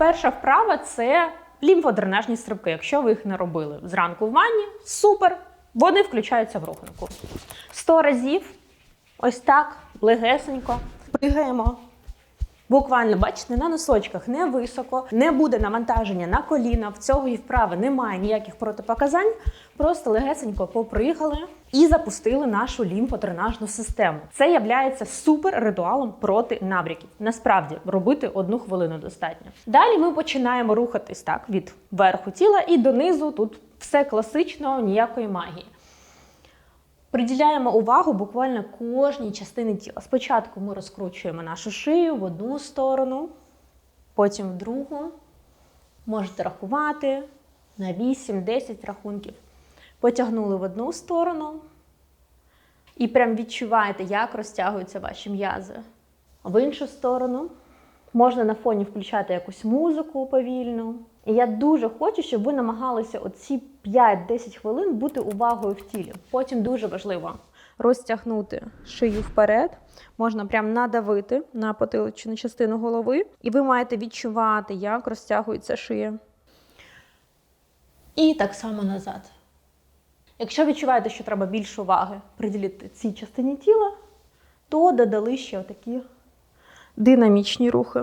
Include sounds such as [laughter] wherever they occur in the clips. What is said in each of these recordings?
Перша вправа це лімфодренажні стрибки. Якщо ви їх не робили зранку в ванні, супер! Вони включаються в рухунку. 100 разів, ось так, легесенько. Пригаємо. Буквально, бачите, на носочках не високо, не буде навантаження на коліна. В цього і вправи немає ніяких протипоказань. Просто легесенько попригали і запустили нашу лімфодренажну систему. Це являється супер ритуалом проти набряків. Насправді робити одну хвилину достатньо. Далі ми починаємо рухатись так від верху тіла і донизу. Тут все класично, ніякої магії. Приділяємо увагу буквально кожній частині тіла. Спочатку ми розкручуємо нашу шию в одну сторону, потім в другу. Можете рахувати на 8-10 рахунків. Потягнули в одну сторону. І прям відчуваєте, як розтягуються ваші м'язи. В іншу сторону. Можна на фоні включати якусь музику повільну. І я дуже хочу, щоб ви намагалися оці 5-10 хвилин бути увагою в тілі. Потім дуже важливо розтягнути шию вперед. Можна прям надавити на потиличну частину голови, і ви маєте відчувати, як розтягується шия. І так само назад. Якщо відчуваєте, що треба більше уваги приділити цій частині тіла, то додали ще отакі динамічні рухи.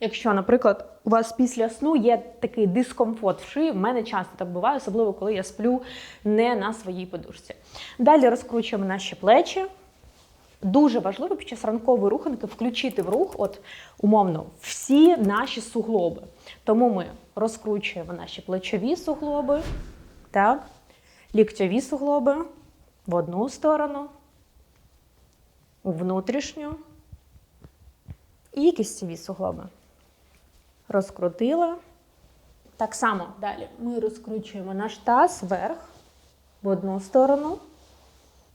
Якщо, наприклад, у вас після сну є такий дискомфорт в шиї, в мене часто так буває, особливо коли я сплю не на своїй подушці. Далі розкручуємо наші плечі. Дуже важливо під час ранкової руханки включити в рух, от умовно, всі наші суглоби. Тому ми розкручуємо наші плечові суглоби, так, ліктьові суглоби в одну сторону, у внутрішню і кістєві суглоби. Розкрутила. Так само далі ми розкручуємо наш таз вверх в одну сторону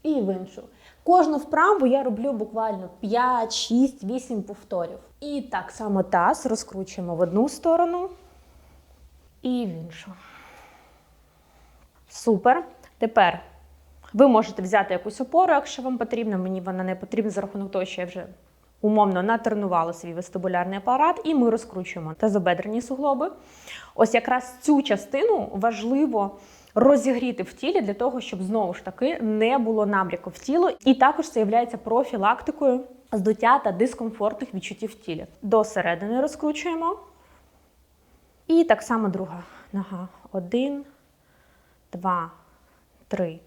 і в іншу. Кожну вправу я роблю буквально 5, 6, 8 повторів. І так само таз розкручуємо в одну сторону і в іншу. Супер. Тепер ви можете взяти якусь опору, якщо вам потрібно. Мені вона не потрібна за рахунок того, що я вже умовно натренувала свій вестибулярний апарат, і ми розкручуємо тазобедрені суглоби. Ось якраз цю частину важливо розігріти в тілі для того, щоб знову ж таки не було набряку в тіло. І також це є профілактикою здуття та дискомфортних відчуттів в тілі. До середини розкручуємо. І так само друга нога. Один, два, три,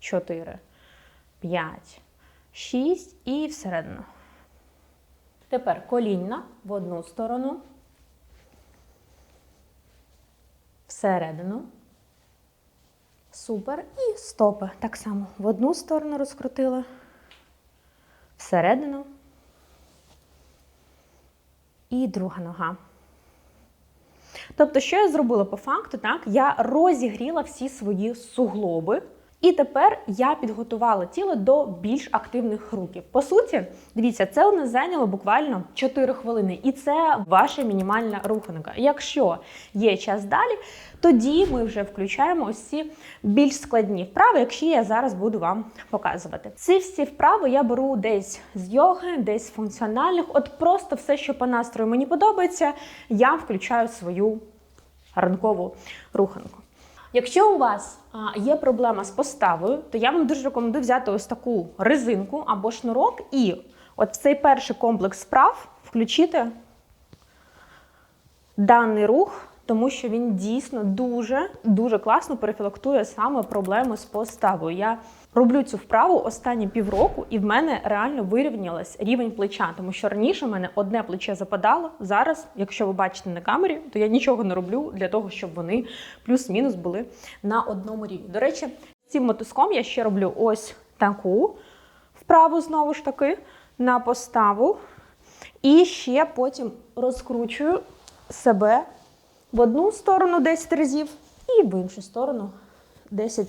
чотири, п'ять, шість і всередину. Тепер колінна в одну сторону, всередину. Супер. І стопи. Так само в одну сторону розкрутила, всередину. І друга нога. Тобто, що я зробила по факту? Так, я розігріла всі свої суглоби. І тепер я підготувала тіло до більш активних рухів. По суті, дивіться, це у нас зайняло буквально 4 хвилини, і це ваша мінімальна руханка. Якщо є час далі, тоді ми вже включаємо ось ці більш складні вправи, які я зараз буду вам показувати. Ці всі вправи я беру десь з йоги, десь з функціональних. От просто все, що по настрою мені подобається, я включаю свою ранкову руханку. Якщо у вас є проблема з поставою, то я вам дуже рекомендую взяти ось таку резинку або шнурок і от цей перший комплекс справ включити даний рух, тому що він дійсно дуже дуже класно перефілактує саме проблеми з поставою. Я роблю цю вправу останні півроку, і в мене реально вирівнялась рівень плеча, тому що раніше в мене одне плече западало. Зараз, якщо ви бачите на камері, то я нічого не роблю для того, щоб вони плюс-мінус були на одному рівні. До речі, цим мотузком я ще роблю ось таку вправу знову ж таки на поставу. І ще потім розкручую себе в одну сторону 10 разів і в іншу сторону 10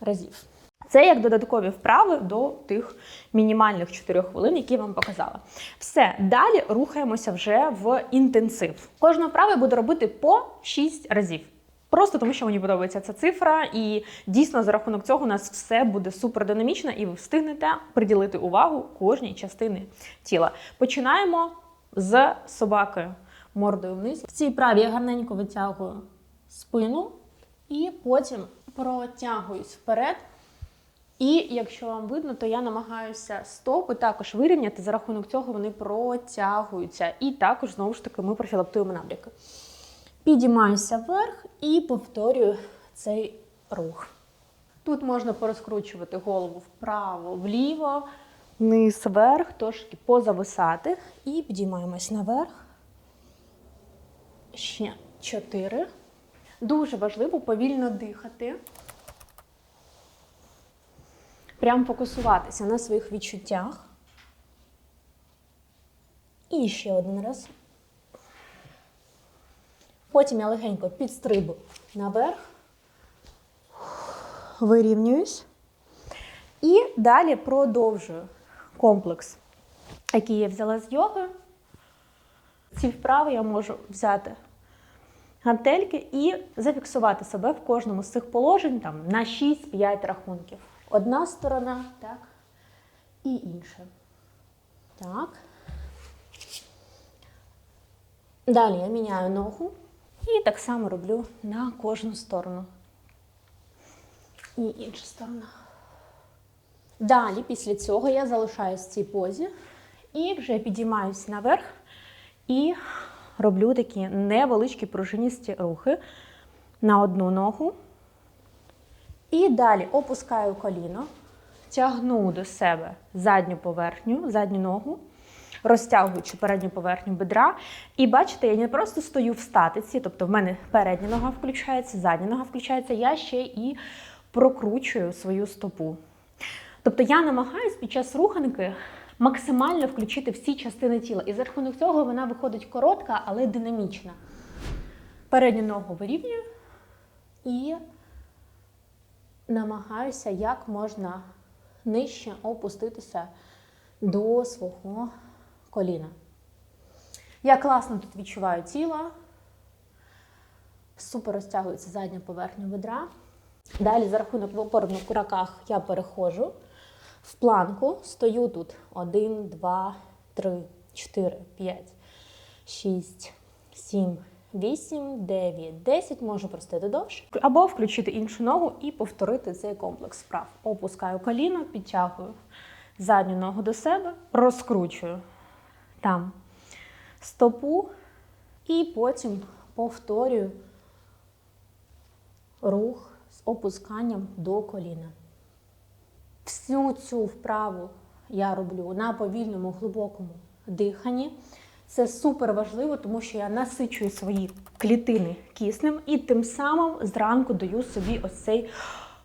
разів. Це як додаткові вправи до тих мінімальних 4 хвилин, які я вам показала. Все, далі рухаємося вже в інтенсив. Кожну вправу я буду робити по 6 разів. Просто тому, що мені подобається ця цифра, і дійсно за рахунок цього у нас все буде супер динамічно, і ви встигнете приділити увагу кожній частини тіла. Починаємо з собакою. Мордою вниз. В цій праві я гарненько витягую спину і потім протягуюсь вперед. І якщо вам видно, то я намагаюся стопи також вирівняти. За рахунок цього вони протягуються. І також, знову ж таки, ми профілактуємо набряки. Підіймаюся вверх і повторюю цей рух. Тут можна порозкручувати голову вправо, вліво, низ, вверх, трошки позависати. І підіймаємось наверх. Ще чотири. Дуже важливо повільно дихати. Прям фокусуватися на своїх відчуттях. І ще один раз. Потім я легенько підстрибую наверх, вирівнююсь. І далі продовжую комплекс, який я взяла з йоги. Ці вправи я можу взяти гантельки і зафіксувати себе в кожному з цих положень там, на 6-5 рахунків. Одна сторона, так, і інша. Так. Далі я міняю ногу і так само роблю на кожну сторону. І інша сторона. Далі, після цього, я залишаюсь в цій позі і вже підіймаюсь наверх і роблю такі невеличкі пружиністі рухи на одну ногу. І далі опускаю коліно, тягну до себе задню поверхню, задню ногу, розтягуючи передню поверхню бедра. І бачите, я не просто стою в статиці, тобто в мене передня нога включається, задня нога включається, я ще і прокручую свою стопу. Тобто я намагаюся під час руханки максимально включити всі частини тіла. І за рахунок цього вона виходить коротка, але динамічна. Передню ногу вирівнюю і намагаюся як можна нижче опуститися до свого коліна. Я класно тут відчуваю тіло. Супер розтягується задня поверхня бедра. Далі, за рахунок в опорних руках, я переходжу в планку. Стою тут 1, 2, 3, 4, 5, 6, 7, 8, 9, 10. Можу простити довше. Або включити іншу ногу і повторити цей комплекс вправ. Опускаю коліно, підтягую задню ногу до себе, розкручую там стопу і потім повторюю рух з опусканням до коліна. Всю цю вправу я роблю на повільному глибокому диханні. Це супер важливо, тому що я насичую свої клітини киснем і тим самим зранку даю собі ось цей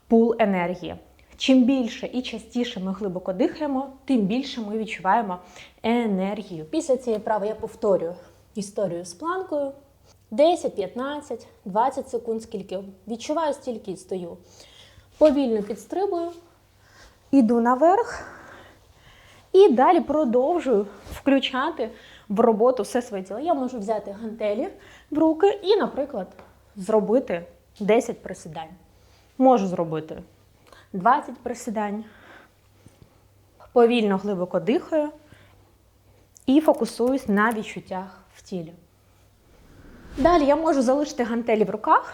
пул енергії. Чим більше і частіше ми глибоко дихаємо, тим більше ми відчуваємо енергію. Після цієї вправи я повторюю історію з планкою. 10, 15, 20 секунд, скільки відчуваю, стільки стою. Повільно підстрибую, іду наверх і далі продовжую включати в роботу все своє тіло. Я можу взяти гантелі в руки і, наприклад, зробити 10 присідань. Можу зробити 20 присідань. Повільно глибоко дихаю і фокусуюсь на відчуттях в тілі. Далі я можу залишити гантелі в руках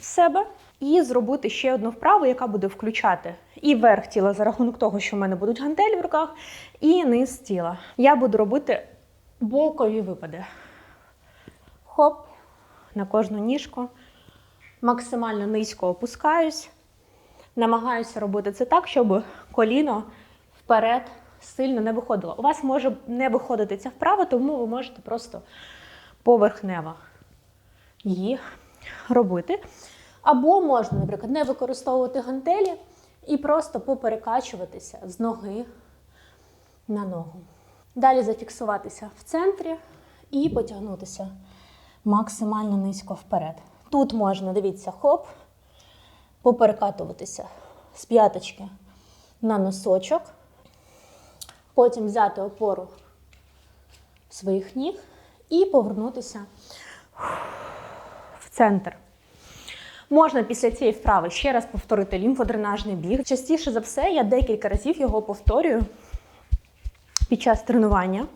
в себе і зробити ще одну вправу, яка буде включати і верх тіла за рахунок того, що в мене будуть гантелі в руках, і низ тіла. Я буду робити бокові випади. Хоп, на кожну ніжку. Максимально низько опускаюсь. Намагаюся робити це так, щоб коліно вперед сильно не виходило. У вас може не виходити ця вправа, тому ви можете просто поверхнево її робити. Або можна, наприклад, не використовувати гантелі і просто поперекачуватися з ноги на ногу. Далі зафіксуватися в центрі і потягнутися максимально низько вперед. Тут можна, дивіться, хоп, поперекатуватися з п'яточки на носочок, потім взяти опору своїх ніг і повернутися в центр. Можна після цієї вправи ще раз повторити лімфодренажний біг. Частіше за все, я декілька разів його повторюю під час тренування.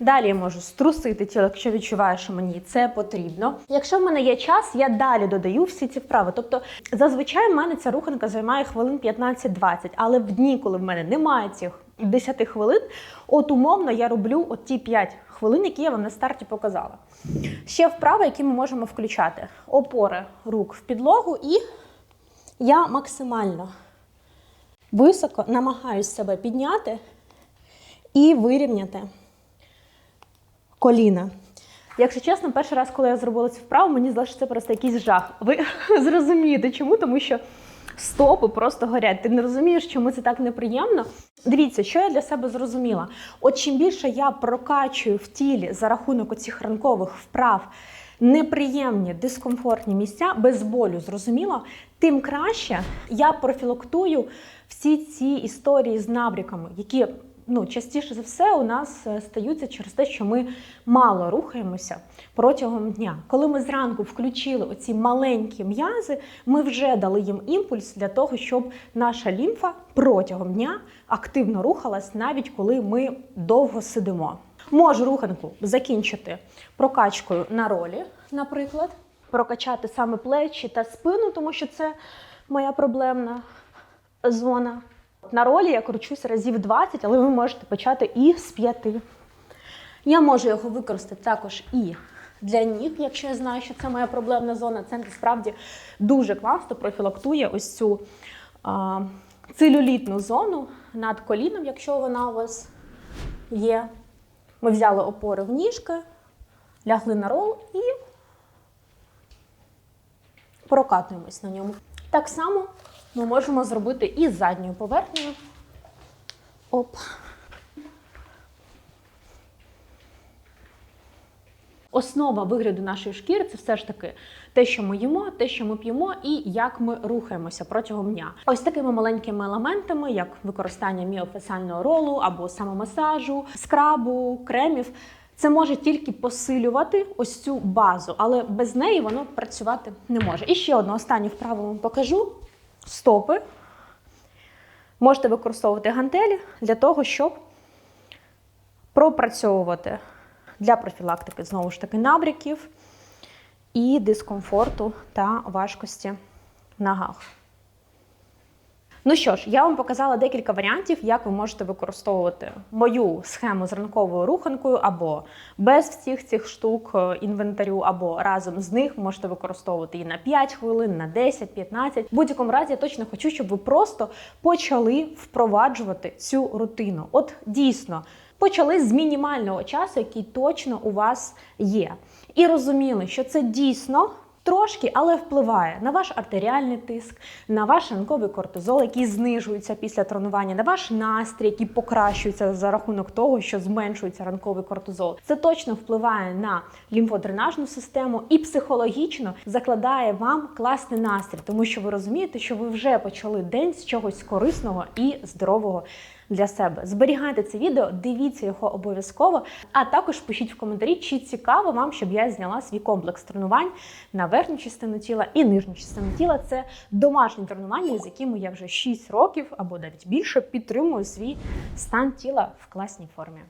Далі я можу струсити тіло, якщо відчуваю, що мені це потрібно. Якщо в мене є час, я далі додаю всі ці вправи. Тобто, зазвичай в мене ця руханка займає хвилин 15-20, але в дні, коли в мене немає цих 10 хвилин, от умовно я роблю от ті 5 хвилин, які я вам на старті показала. Ще вправи, які ми можемо включати: опори рук в підлогу, і я максимально високо намагаюся себе підняти і вирівняти коліна. Якщо чесно, перший раз, коли я зробила цю вправу, мені здалося, що це просто якийсь жах. Ви [laughs] зрозумієте, чому? Тому що стопи просто горять. Ти не розумієш, чому це так неприємно. Дивіться, що я для себе зрозуміла. От чим більше я прокачую в тілі за рахунок оцих ранкових вправ неприємні, дискомфортні місця без болю, зрозуміло, тим краще я профілактую всі ці історії з набріками, які ну, частіше за все у нас е, стаються через те, що ми мало рухаємося протягом дня. Коли ми зранку включили оці маленькі м'язи, ми вже дали їм імпульс для того, щоб наша лімфа протягом дня активно рухалась, навіть коли ми довго сидимо. Можу руханку закінчити прокачкою на ролі, наприклад, прокачати саме плечі та спину, тому що це моя проблемна зона. На ролі я кручусь разів 20, але ви можете почати і з 5. Я можу його використати також і для ніг, якщо я знаю, що це моя проблемна зона. Це насправді дуже класно профілактує ось цю а, целюлітну зону над коліном, якщо вона у вас є. Ми взяли опори в ніжки, лягли на рол і прокатуємось на ньому. Так само ми можемо зробити і задньою поверхнею. Оп. Основа вигляду нашої шкіри це все ж таки те, що ми їмо, те, що ми п'ємо, і як ми рухаємося протягом дня. Ось такими маленькими елементами, як використання міофасального ролу або самомасажу, скрабу, кремів. Це може тільки посилювати ось цю базу, але без неї воно працювати не може. І ще одну останню вправу вам покажу: стопи. Можете використовувати гантелі для того, щоб пропрацьовувати для профілактики знову ж таки набряків і дискомфорту та важкості в ногах. Ну що ж, я вам показала декілька варіантів, як ви можете використовувати мою схему з ранковою руханкою, або без всіх цих штук е, інвентарю, або разом з них можете використовувати і на 5 хвилин, на 10, 15. В будь-якому разі я точно хочу, щоб ви просто почали впроваджувати цю рутину. От дійсно. Почали з мінімального часу, який точно у вас є, і розуміли, що це дійсно трошки, але впливає на ваш артеріальний тиск, на ваш ранковий кортизол, який знижується після тренування, на ваш настрій, який покращується за рахунок того, що зменшується ранковий кортизол. Це точно впливає на лімфодренажну систему і психологічно закладає вам класний настрій, тому що ви розумієте, що ви вже почали день з чогось корисного і здорового для себе. Зберігайте це відео, дивіться його обов'язково, а також пишіть в коментарі, чи цікаво вам, щоб я зняла свій комплекс тренувань на верхню частину тіла і нижню частину тіла. Це домашні тренування, з якими я вже 6 років або навіть більше підтримую свій стан тіла в класній формі.